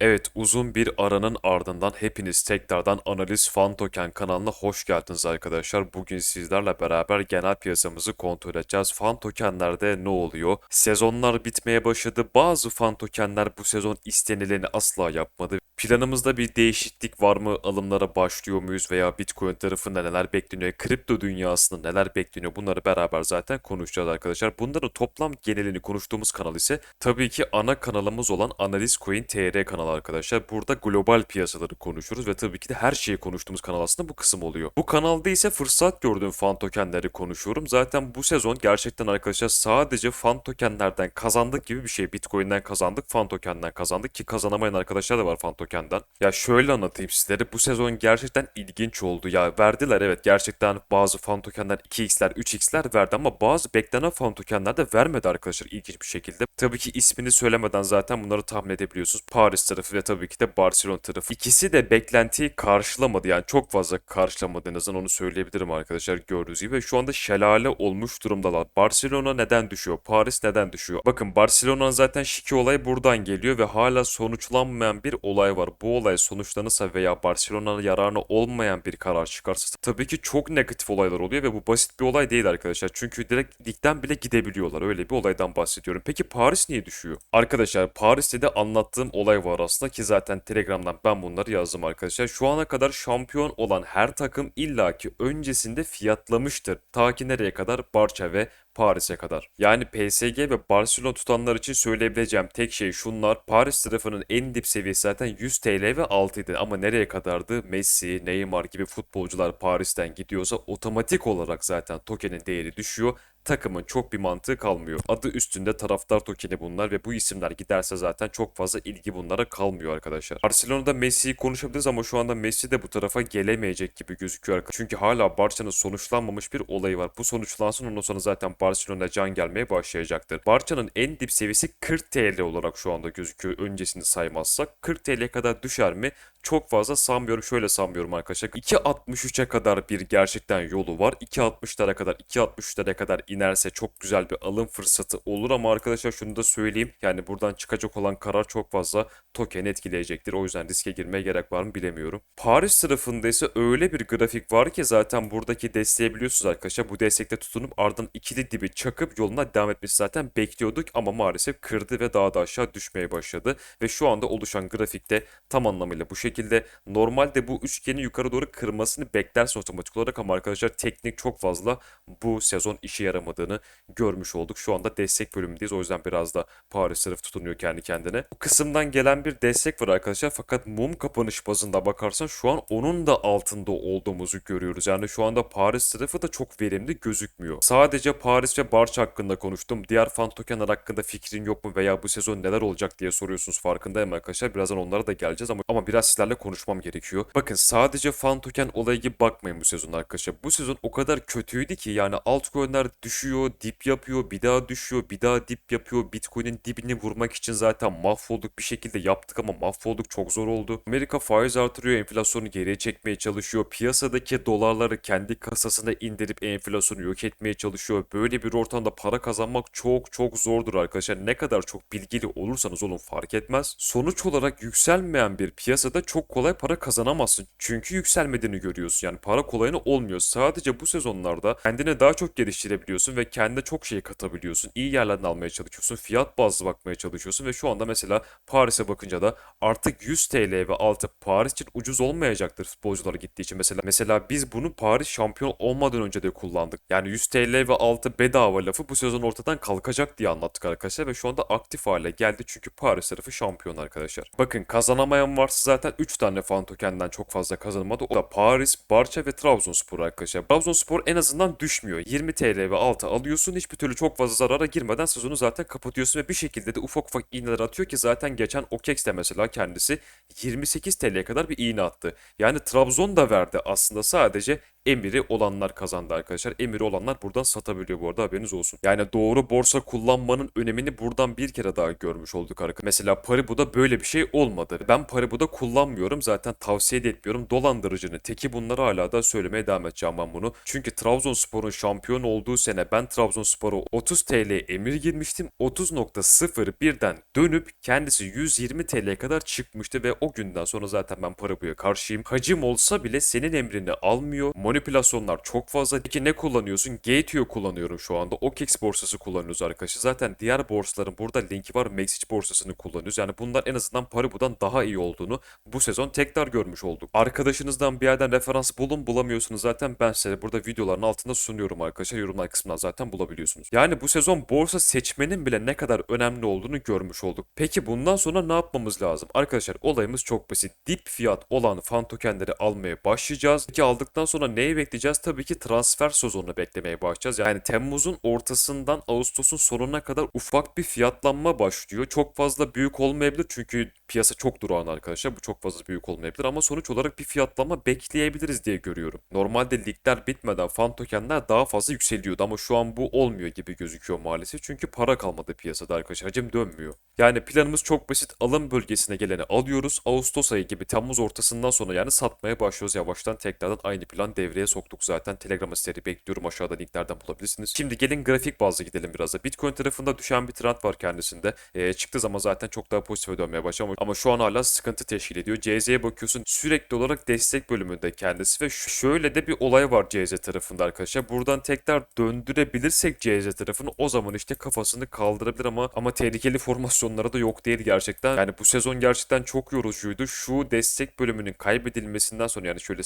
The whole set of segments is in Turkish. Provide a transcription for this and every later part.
Evet, uzun bir aranın ardından hepiniz tekrardan Analiz Fan Token kanalına hoş geldiniz arkadaşlar. Bugün sizlerle beraber genel piyasamızı kontrol edeceğiz. Fan tokenlerde ne oluyor? Sezonlar bitmeye başladı. Bazı fan tokenler bu sezon istenileni asla yapmadı. Planımızda bir değişiklik var mı? Alımlara başlıyor muyuz veya Bitcoin tarafında neler bekleniyor? Kripto dünyasında neler bekleniyor? Bunları beraber zaten konuşacağız arkadaşlar. Bunların toplam genelini konuştuğumuz kanal ise tabii ki ana kanalımız olan Analiz Coin TR kanalı arkadaşlar. Burada global piyasaları konuşuruz ve tabii ki de her şeyi konuştuğumuz kanal aslında bu kısım oluyor. Bu kanalda ise fırsat gördüğüm fan tokenleri konuşuyorum. Zaten bu sezon gerçekten arkadaşlar sadece fan tokenlerden kazandık gibi bir şey. Bitcoin'den kazandık, fan tokenden kazandık ki kazanamayan arkadaşlar da var fan tokenden. Ya şöyle anlatayım sizlere. Bu sezon gerçekten ilginç oldu. Ya verdiler evet gerçekten bazı fan tokenler 2x'ler, 3x'ler verdi ama bazı beklenen fan tokenler de vermedi arkadaşlar ilginç bir şekilde. Tabii ki ismini söylemeden zaten bunları tahmin edebiliyorsunuz. Paris tarafı ve tabii ki de Barcelona tarafı. İkisi de beklentiyi karşılamadı. Yani çok fazla karşılamadı en azından onu söyleyebilirim arkadaşlar gördüğünüz gibi. Şu anda şelale olmuş durumdalar. Barcelona neden düşüyor? Paris neden düşüyor? Bakın Barcelona'nın zaten şiki olay buradan geliyor ve hala sonuçlanmayan bir olay var. Bu olay sonuçlanırsa veya Barcelona'nın yararına olmayan bir karar çıkarsa tabii ki çok negatif olaylar oluyor ve bu basit bir olay değil arkadaşlar. Çünkü direkt ligden bile gidebiliyorlar. Öyle bir olaydan bahsediyorum. Peki Paris niye düşüyor? Arkadaşlar Paris'te de anlattığım olay var aslında ki zaten Telegram'dan ben bunları yazdım arkadaşlar. Şu ana kadar şampiyon olan her takım illaki öncesinde fiyatlamıştır. Ta ki nereye kadar? Barça ve Paris'e kadar. Yani PSG ve Barcelona tutanlar için söyleyebileceğim tek şey şunlar. Paris tarafının en dip seviyesi zaten 100 TL ve altıydı. Ama nereye kadardı? Messi, Neymar gibi futbolcular Paris'ten gidiyorsa otomatik olarak zaten tokenin değeri düşüyor takımın çok bir mantığı kalmıyor. Adı üstünde taraftar tokeni bunlar ve bu isimler giderse zaten çok fazla ilgi bunlara kalmıyor arkadaşlar. Barcelona'da Messi'yi konuşabiliriz ama şu anda Messi de bu tarafa gelemeyecek gibi gözüküyor. Çünkü hala Barça'nın sonuçlanmamış bir olayı var. Bu sonuçlansın ondan sonra zaten Barcelona can gelmeye başlayacaktır. Barça'nın en dip seviyesi 40 TL olarak şu anda gözüküyor öncesini saymazsak. 40 TL'ye kadar düşer mi? Çok fazla sanmıyorum. Şöyle sanmıyorum arkadaşlar. 2.63'e kadar bir gerçekten yolu var. 2.60'lara kadar, 2.63'lere kadar inerse çok güzel bir alım fırsatı olur ama arkadaşlar şunu da söyleyeyim. Yani buradan çıkacak olan karar çok fazla token etkileyecektir. O yüzden riske girmeye gerek var mı bilemiyorum. Paris tarafında ise öyle bir grafik var ki zaten buradaki desteği biliyorsunuz arkadaşlar. Bu destekte tutunup ardından ikili dibi çakıp yoluna devam etmesi zaten bekliyorduk ama maalesef kırdı ve daha da aşağı düşmeye başladı. Ve şu anda oluşan grafikte tam anlamıyla bu şekilde normalde bu üçgeni yukarı doğru kırmasını beklersin otomatik olarak ama arkadaşlar teknik çok fazla bu sezon işe yaramadığını görmüş olduk. Şu anda destek bölümündeyiz. O yüzden biraz da Paris tarafı tutunuyor kendi kendine. Bu kısımdan gelen bir destek var arkadaşlar. Fakat mum kapanış bazında bakarsan şu an onun da altında olduğumuzu görüyoruz. Yani şu anda Paris tarafı da çok verimli gözükmüyor. Sadece Paris ve Barça hakkında konuştum. Diğer fan tokenler hakkında fikrin yok mu veya bu sezon neler olacak diye soruyorsunuz farkındayım arkadaşlar. Birazdan onlara da geleceğiz ama, ama biraz sizlerle konuşmam gerekiyor. Bakın sadece fan token olayı gibi bakmayın bu sezon arkadaşlar. Bu sezon o kadar kötüydü ki yani altcoin'ler düşüyor, dip yapıyor, bir daha düşüyor, bir daha dip yapıyor. Bitcoin'in dibini vurmak için zaten mahvolduk bir şekilde yaptık ama mahvolduk çok zor oldu. Amerika faiz artırıyor, enflasyonu geriye çekmeye çalışıyor. Piyasadaki dolarları kendi kasasına indirip enflasyonu yok etmeye çalışıyor. Böyle bir ortamda para kazanmak çok çok zordur arkadaşlar. Ne kadar çok bilgili olursanız olun fark etmez. Sonuç olarak yükselmeyen bir piyasada çok kolay para kazanamazsın. Çünkü yükselmediğini görüyorsun. Yani para kolayına olmuyor. Sadece bu sezonlarda kendine daha çok geliştirebiliyorsun ve kendine çok şey katabiliyorsun. İyi yerlerden almaya çalışıyorsun. Fiyat bazlı bakmaya çalışıyorsun ve şu anda mesela Paris'e bakınca da artık 100 TL ve altı Paris için ucuz olmayacaktır futbolculara gittiği için. Mesela mesela biz bunu Paris şampiyon olmadan önce de kullandık. Yani 100 TL ve altı bedava lafı bu sezon ortadan kalkacak diye anlattık arkadaşlar ve şu anda aktif hale geldi çünkü Paris tarafı şampiyon arkadaşlar. Bakın kazanamayan varsa zaten 3 tane fan tokenden çok fazla kazanılmadı. O da Paris, Barça ve Trabzonspor arkadaşlar. Trabzonspor en azından düşmüyor. 20 TL ve altı alıyorsun. Hiçbir türlü çok fazla zarara girmeden sezonu zaten kapatıyorsun ve bir şekilde de ufak ufak iğneler atıyor ki zaten geçen Okex de mesela kendisi 28 TL'ye kadar bir iğne attı. Yani Trabzon da verdi aslında sadece emiri olanlar kazandı arkadaşlar. Emiri olanlar buradan satabiliyor bu arada haberiniz olsun. Yani doğru borsa kullanmanın önemini buradan bir kere daha görmüş olduk arkadaşlar. Mesela Paribu'da böyle bir şey olmadı. Ben Paribu'da kullanmıyorum. Zaten tavsiye de etmiyorum. Dolandırıcının teki bunları hala da söylemeye devam edeceğim ben bunu. Çünkü Trabzonspor'un şampiyon olduğu sene ben Trabzonspor'a 30 TL emir girmiştim. 30.01'den dönüp kendisi 120 TL'ye kadar çıkmıştı ve o günden sonra zaten ben Paribu'ya karşıyım. Hacim olsa bile senin emrini almıyor. Manipülasyonlar çok fazla. Peki ne kullanıyorsun? Gateo kullanıyorum şu anda. OKEX borsası kullanıyoruz arkadaşlar. Zaten diğer borsaların burada linki var. Mexic borsasını kullanıyoruz. Yani bunlar en azından Paribu'dan daha iyi olduğunu bu sezon tekrar görmüş olduk. Arkadaşınızdan bir yerden referans bulun bulamıyorsunuz zaten ben size burada videoların altında sunuyorum arkadaşlar. Yorumlar kısmından zaten bulabiliyorsunuz. Yani bu sezon borsa seçmenin bile ne kadar önemli olduğunu görmüş olduk. Peki bundan sonra ne yapmamız lazım? Arkadaşlar olayımız çok basit. Dip fiyat olan fan tokenleri almaya başlayacağız. Peki aldıktan sonra neyi bekleyeceğiz? Tabii ki transfer sezonunu beklemeye başlayacağız. Yani Temmuz'un ortasından Ağustos'un sonuna kadar ufak bir fiyatlanma başlıyor. Çok fazla büyük olmayabilir çünkü piyasa çok durağan arkadaşlar. Bu çok fazla büyük olmayabilir ama sonuç olarak bir fiyatlama bekleyebiliriz diye görüyorum. Normalde ligler bitmeden fan tokenler daha fazla yükseliyordu ama şu an bu olmuyor gibi gözüküyor maalesef. Çünkü para kalmadı piyasada arkadaşlar. Hacim dönmüyor. Yani planımız çok basit. Alım bölgesine geleni alıyoruz. Ağustos ayı gibi Temmuz ortasından sonra yani satmaya başlıyoruz yavaştan. Tekrardan aynı plan devreye soktuk zaten. Telegram siteri bekliyorum. Aşağıda linklerden bulabilirsiniz. Şimdi gelin grafik bazlı gidelim biraz da. Bitcoin tarafında düşen bir trend var kendisinde. Ee, çıktığı zaman zaten çok daha pozitife dönmeye başladı ama, şu an hala sıkıntı teşkil ediyor. CZ'ye bakıyorsun sürekli olarak destek bölümünde kendisi ve şöyle de bir olay var CZ tarafında arkadaşlar. Buradan tekrar döndürebilirsek CZ tarafını o zaman işte kafasını kaldırabilir ama ama tehlikeli formasyonlara da yok değil gerçekten. Yani bu sezon gerçekten çok yorucuydu. Şu destek bölümünün kaybedilmesinden sonra yani şöyle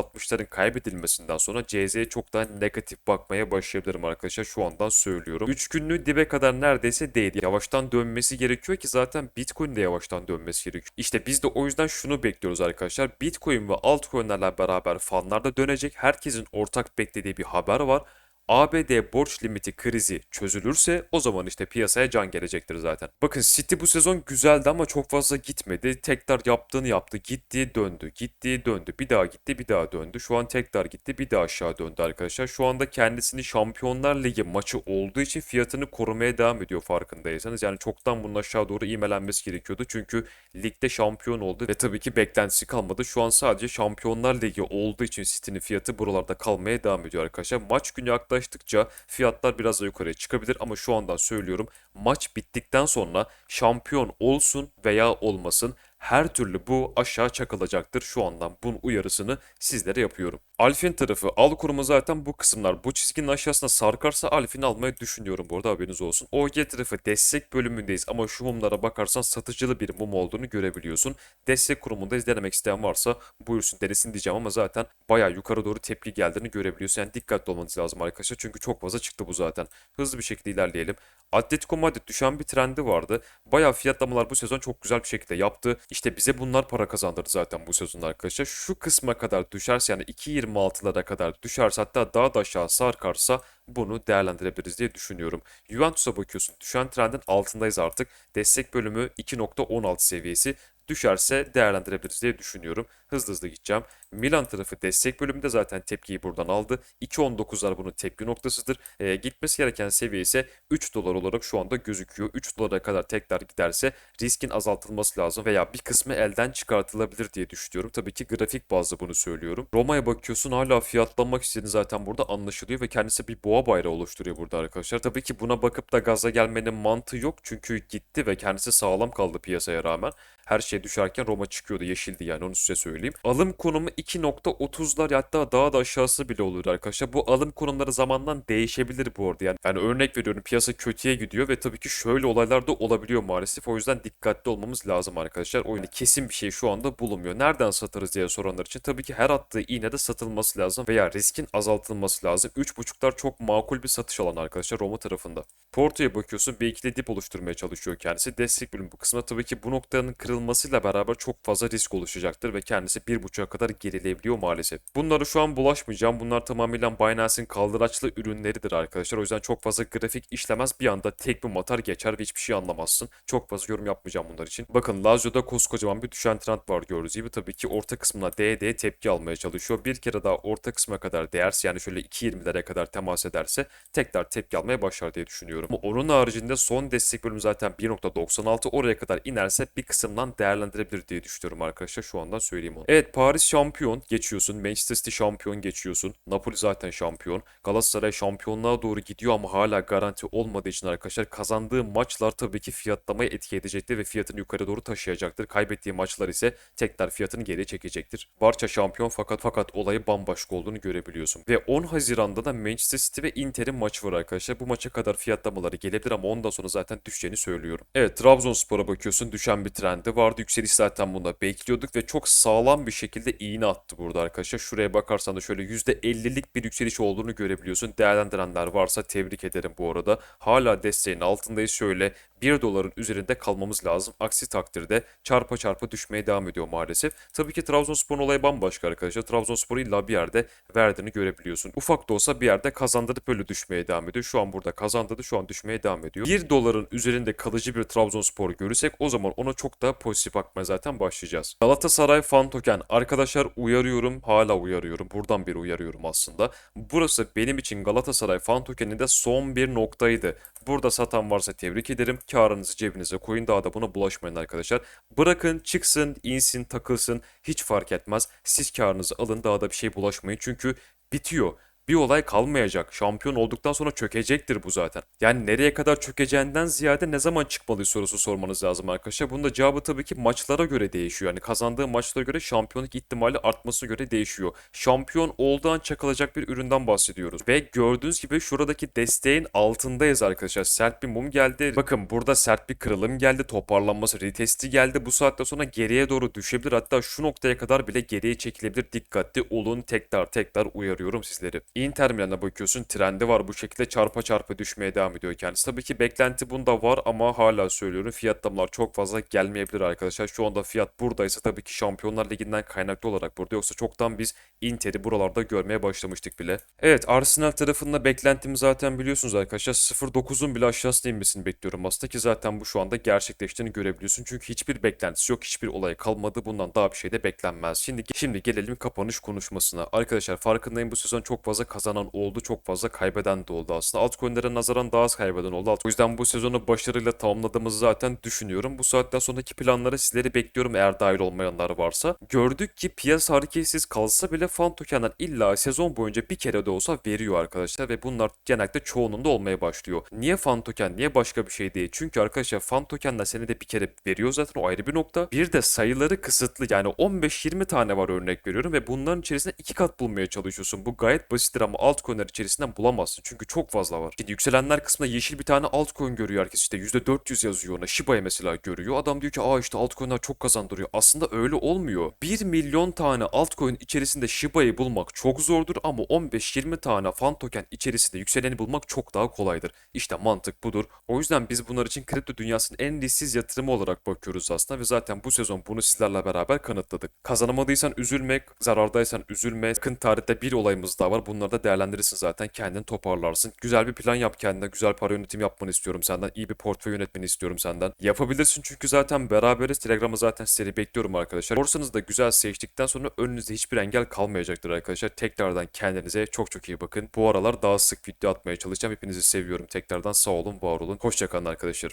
0.0960'ların kaybedilmesinden sonra CZ'ye çok daha negatif bakmaya başlayabilirim arkadaşlar. Şu andan söylüyorum. 3 günlüğü dibe kadar neredeyse değdi. Yavaştan dönmesi gerekiyor ki zaten Bitcoin de yavaştan dönmesi gerekiyor. İşte biz de o yüzden şunu bekliyoruz arkadaşlar. Bitcoin ve altcoin'lerle beraber fanlarda dönecek. Herkesin ortak beklediği bir haber var. ABD borç limiti krizi çözülürse o zaman işte piyasaya can gelecektir zaten. Bakın City bu sezon güzeldi ama çok fazla gitmedi. Tekrar yaptığını yaptı. Gitti döndü. Gitti döndü. Bir daha gitti bir daha döndü. Şu an tekrar gitti bir daha aşağı döndü arkadaşlar. Şu anda kendisini Şampiyonlar Ligi maçı olduğu için fiyatını korumaya devam ediyor farkındaysanız. Yani çoktan bunun aşağı doğru imelenmesi gerekiyordu. Çünkü ligde şampiyon oldu ve tabii ki beklentisi kalmadı. Şu an sadece Şampiyonlar Ligi olduğu için City'nin fiyatı buralarda kalmaya devam ediyor arkadaşlar. Maç günü yaklaştıkça fiyatlar biraz da yukarıya çıkabilir. Ama şu andan söylüyorum maç bittikten sonra şampiyon olsun veya olmasın her türlü bu aşağı çakılacaktır. Şu andan bunun uyarısını sizlere yapıyorum. Alfin tarafı al kurumu zaten bu kısımlar bu çizginin aşağısına sarkarsa Alfin almayı düşünüyorum bu arada haberiniz olsun. OG tarafı destek bölümündeyiz ama şu mumlara bakarsan satıcılı bir mum olduğunu görebiliyorsun. Destek kurumundayız denemek isteyen varsa buyursun denesin diyeceğim ama zaten bayağı yukarı doğru tepki geldiğini görebiliyorsun. Yani dikkatli olmanız lazım arkadaşlar çünkü çok fazla çıktı bu zaten. Hızlı bir şekilde ilerleyelim. Atletico Madrid düşen bir trendi vardı. Bayağı fiyatlamalar bu sezon çok güzel bir şekilde yaptı. İşte bize bunlar para kazandırdı zaten bu sezon arkadaşlar. Şu kısma kadar düşerse yani 2.26'lara kadar düşerse hatta daha da aşağı sarkarsa bunu değerlendirebiliriz diye düşünüyorum. Juventus'a bakıyorsun. Düşen trendin altındayız artık. Destek bölümü 2.16 seviyesi düşerse değerlendirebiliriz diye düşünüyorum. Hızlı hızlı gideceğim. Milan tarafı destek bölümünde zaten tepkiyi buradan aldı. 2.19'lar bunun tepki noktasıdır. Ee, gitmesi gereken seviye ise 3 dolar olarak şu anda gözüküyor. 3 dolara kadar tekrar giderse riskin azaltılması lazım veya bir kısmı elden çıkartılabilir diye düşünüyorum. Tabii ki grafik bazlı bunu söylüyorum. Roma'ya bakıyorsun hala fiyatlanmak istediğini zaten burada anlaşılıyor ve kendisi bir boğa bayrağı oluşturuyor burada arkadaşlar. Tabii ki buna bakıp da gaza gelmenin mantığı yok çünkü gitti ve kendisi sağlam kaldı piyasaya rağmen. Her şey düşerken Roma çıkıyordu yeşildi yani onu size söyleyeyim. Alım konumu 2.30'lar hatta daha da aşağısı bile olur arkadaşlar. Bu alım konumları zamandan değişebilir bu arada. Yani, yani örnek veriyorum piyasa kötüye gidiyor ve tabii ki şöyle olaylar da olabiliyor maalesef. O yüzden dikkatli olmamız lazım arkadaşlar. Oyunda kesin bir şey şu anda bulunmuyor. Nereden satarız diye soranlar için tabii ki her attığı iğnede satılması lazım veya riskin azaltılması lazım. 3.5'lar çok makul bir satış alanı arkadaşlar Roma tarafında. Porto'ya bakıyorsun bir ikili dip oluşturmaya çalışıyor kendisi. Destek bölüm bu kısmına tabii ki bu noktanın kırılması olmasıyla beraber çok fazla risk oluşacaktır ve kendisi 1.5'a kadar gerileyebiliyor maalesef. Bunlara şu an bulaşmayacağım. Bunlar tamamıyla Binance'in kaldıraçlı ürünleridir arkadaşlar. O yüzden çok fazla grafik işlemez. Bir anda tek bir matar geçer ve hiçbir şey anlamazsın. Çok fazla yorum yapmayacağım bunlar için. Bakın Lazio'da koskocaman bir düşen trend var gördüğünüz gibi. Tabii ki orta kısmına DD tepki almaya çalışıyor. Bir kere daha orta kısma kadar değerse yani şöyle 2.20'lere kadar temas ederse tekrar tepki almaya başlar diye düşünüyorum. Onun haricinde son destek bölümü zaten 1.96 oraya kadar inerse bir kısımdan değerlendirebilir diye düşünüyorum arkadaşlar. Şu andan söyleyeyim onu. Evet Paris şampiyon geçiyorsun. Manchester City şampiyon geçiyorsun. Napoli zaten şampiyon. Galatasaray şampiyonluğa doğru gidiyor ama hala garanti olmadığı için arkadaşlar kazandığı maçlar tabii ki fiyatlamayı etki edecektir ve fiyatını yukarı doğru taşıyacaktır. Kaybettiği maçlar ise tekrar fiyatını geriye çekecektir. Barça şampiyon fakat fakat olayı bambaşka olduğunu görebiliyorsun. Ve 10 Haziran'da da Manchester City ve Inter'in maçı var arkadaşlar. Bu maça kadar fiyatlamaları gelebilir ama ondan sonra zaten düşeceğini söylüyorum. Evet Trabzonspor'a bakıyorsun düşen bir trendi vardı. Yükseliş zaten bunda bekliyorduk ve çok sağlam bir şekilde iğne attı burada arkadaşlar. Şuraya bakarsan da şöyle %50'lik bir yükseliş olduğunu görebiliyorsun. Değerlendirenler varsa tebrik ederim bu arada. Hala desteğin altındayız şöyle 1 doların üzerinde kalmamız lazım. Aksi takdirde çarpa çarpa düşmeye devam ediyor maalesef. Tabii ki Trabzonspor'un olayı bambaşka arkadaşlar. Trabzonspor illa bir yerde verdiğini görebiliyorsun. Ufak da olsa bir yerde kazandırıp böyle düşmeye devam ediyor. Şu an burada kazandırdı şu an düşmeye devam ediyor. 1 doların üzerinde kalıcı bir Trabzonspor görürsek o zaman ona çok daha pozitif bakmaya zaten başlayacağız. Galatasaray fan token. Arkadaşlar uyarıyorum hala uyarıyorum. Buradan beri uyarıyorum aslında. Burası benim için Galatasaray fan tokeninde son bir noktaydı. Burada satan varsa tebrik ederim. Karınızı cebinize koyun. Daha da buna bulaşmayın arkadaşlar. Bırakın çıksın, insin, takılsın. Hiç fark etmez. Siz karınızı alın. Daha da bir şey bulaşmayın. Çünkü bitiyor bir olay kalmayacak. Şampiyon olduktan sonra çökecektir bu zaten. Yani nereye kadar çökeceğinden ziyade ne zaman çıkmalı sorusu sormanız lazım arkadaşlar. Bunun da cevabı tabii ki maçlara göre değişiyor. Yani kazandığı maçlara göre şampiyonluk ihtimali artmasına göre değişiyor. Şampiyon olduğu çakılacak bir üründen bahsediyoruz. Ve gördüğünüz gibi şuradaki desteğin altındayız arkadaşlar. Sert bir mum geldi. Bakın burada sert bir kırılım geldi. Toparlanması, retesti geldi. Bu saatte sonra geriye doğru düşebilir. Hatta şu noktaya kadar bile geriye çekilebilir. Dikkatli olun. Tekrar tekrar uyarıyorum sizleri. Inter Milan'a bakıyorsun trendi var bu şekilde çarpa çarpa düşmeye devam ediyor kendisi. Tabii ki beklenti bunda var ama hala söylüyorum fiyatlamalar çok fazla gelmeyebilir arkadaşlar. Şu anda fiyat buradaysa tabii ki Şampiyonlar Ligi'nden kaynaklı olarak burada yoksa çoktan biz Inter'i buralarda görmeye başlamıştık bile. Evet Arsenal tarafında beklentimi zaten biliyorsunuz arkadaşlar 0.9'un bile aşağısına inmesini bekliyorum aslında ki zaten bu şu anda gerçekleştiğini görebiliyorsun. Çünkü hiçbir beklentisi yok hiçbir olay kalmadı bundan daha bir şey de beklenmez. Şimdi şimdi gelelim kapanış konuşmasına. Arkadaşlar farkındayım bu sezon çok fazla kazanan oldu, çok fazla kaybeden de oldu aslında. Altcoin'lere nazaran daha az kaybeden oldu. O yüzden bu sezonu başarıyla tamamladığımızı zaten düşünüyorum. Bu saatten sonraki planlara sizleri bekliyorum eğer dahil olmayanlar varsa. Gördük ki piyasa hareketsiz kalsa bile fan tokenler illa sezon boyunca bir kere de olsa veriyor arkadaşlar ve bunlar genellikle çoğununda olmaya başlıyor. Niye fan token, niye başka bir şey değil? Çünkü arkadaşlar fan tokenler senede bir kere veriyor zaten o ayrı bir nokta. Bir de sayıları kısıtlı yani 15-20 tane var örnek veriyorum ve bunların içerisinde iki kat bulmaya çalışıyorsun. Bu gayet basittir ama altcoin'ler içerisinden bulamazsın. Çünkü çok fazla var. Şimdi yükselenler kısmında yeşil bir tane altcoin görüyor herkes işte %400 yazıyor ona. Shiba'ya mesela görüyor. Adam diyor ki aa işte altcoin'ler çok kazandırıyor. Aslında öyle olmuyor. 1 milyon tane altcoin içerisinde Shiba'yı bulmak çok zordur ama 15-20 tane fan token içerisinde yükseleni bulmak çok daha kolaydır. İşte mantık budur. O yüzden biz bunlar için kripto dünyasının en risksiz yatırımı olarak bakıyoruz aslında ve zaten bu sezon bunu sizlerle beraber kanıtladık. Kazanamadıysan üzülmek, zarardaysan üzülme. Yakın tarihte bir olayımız daha var. Bunları da değerlendirirsin zaten. Kendini toparlarsın. Güzel bir plan yap kendine. Güzel para yönetimi yapmanı istiyorum senden. İyi bir portföy yönetmeni istiyorum senden. Yapabilirsin çünkü zaten beraberiz. Telegram'a zaten sizleri bekliyorum arkadaşlar. Borsanızı da güzel seçtikten sonra önünüzde hiçbir engel kalmayacaktır arkadaşlar. Tekrardan kendinize çok çok iyi bakın. Bu aralar daha sık video atmaya çalışacağım. Hepinizi seviyorum. Tekrardan sağ olun, var olun. Hoşçakalın arkadaşlar.